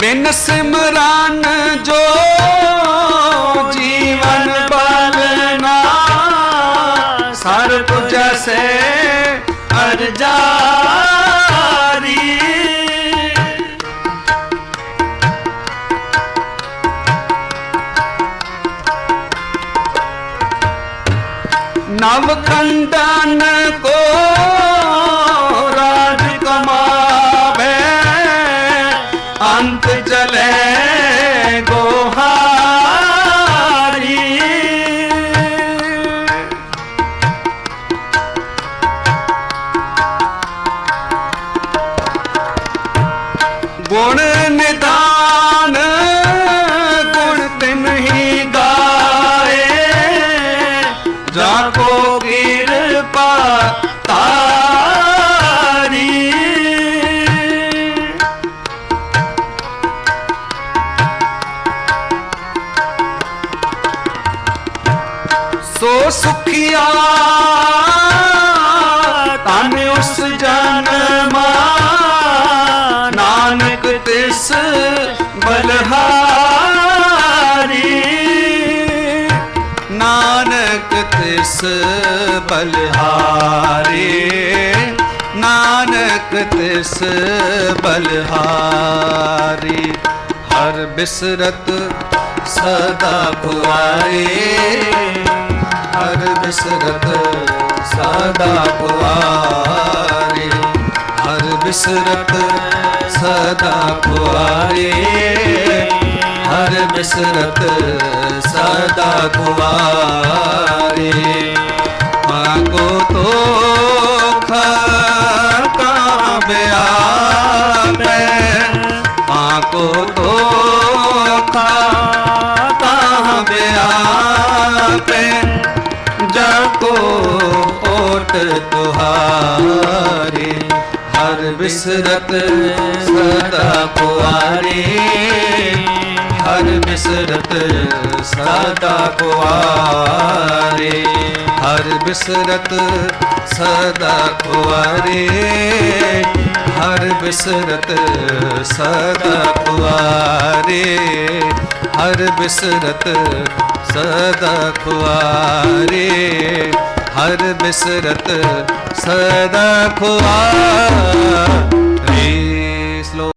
ਬਿਨ ਸਿਮਰਨ ਜੋ ਜੀਵਨ ਬਲਨਾ ਸਰ ਤੁਜਸੇ ਅਰਜਾਰੀ ਨਵ ਖੰਡਨ ਕੋ ਚਲੇ ਗੋਹਾਰੀ ਗੁਣ ਸੋ ਸੁਖਿਆ ਤਨ ਉਸ ਜਨਮਾ ਨਾਨਕ ਤਿਸ ਬਲਹਾਰੀ। ਨਾਨਕ ਤਿਸ ਬਲਹਾਰੀ। ਨਾਨਕ ਤਿਸ ਬਲਹਾਰੀ। ਹਰ ਬਿਸਰਤ ਸਦਾ ਪੁਆਰੇ ਹਰ ਬਿਸਰਤ ਸਦਾ ਪੁਆਰੇ। ਹਰ ਬਿਸਰਤ ਸਦਾ ਪੁਆਰੇ। ਹਰ ਬਿਸਰਤ ਸਦਾ ਪੁਆਰੇ। ਮਾਗੋ ਤੋ ਖਾ ਬਿਆਪੈ ਮਾਗੋ ਤੋ ਓਟ ਤੁਹਾਰੇ, ਹਰ ਬਿਸਰਤ ਸਦਾ ਪੁਆਰੇ। ਹਰ ਬਿਸਰਤ ਸਦਾ ਪੁਆਰੇ, ਹਰ ਬਿਸਰਤ ਸਦਾ ਪੁਆਰੇ। ਹਰ ਬਿਸਰਤ ਸਦਾ ਪੁਆਰੇ, ਹਰ ਬਿਸਰਤ ਸਦਾ ਖੁਆਰੇ ਹਰ ਬਿਸਰਤ ਸਦਾ ਖੁਆਰੇ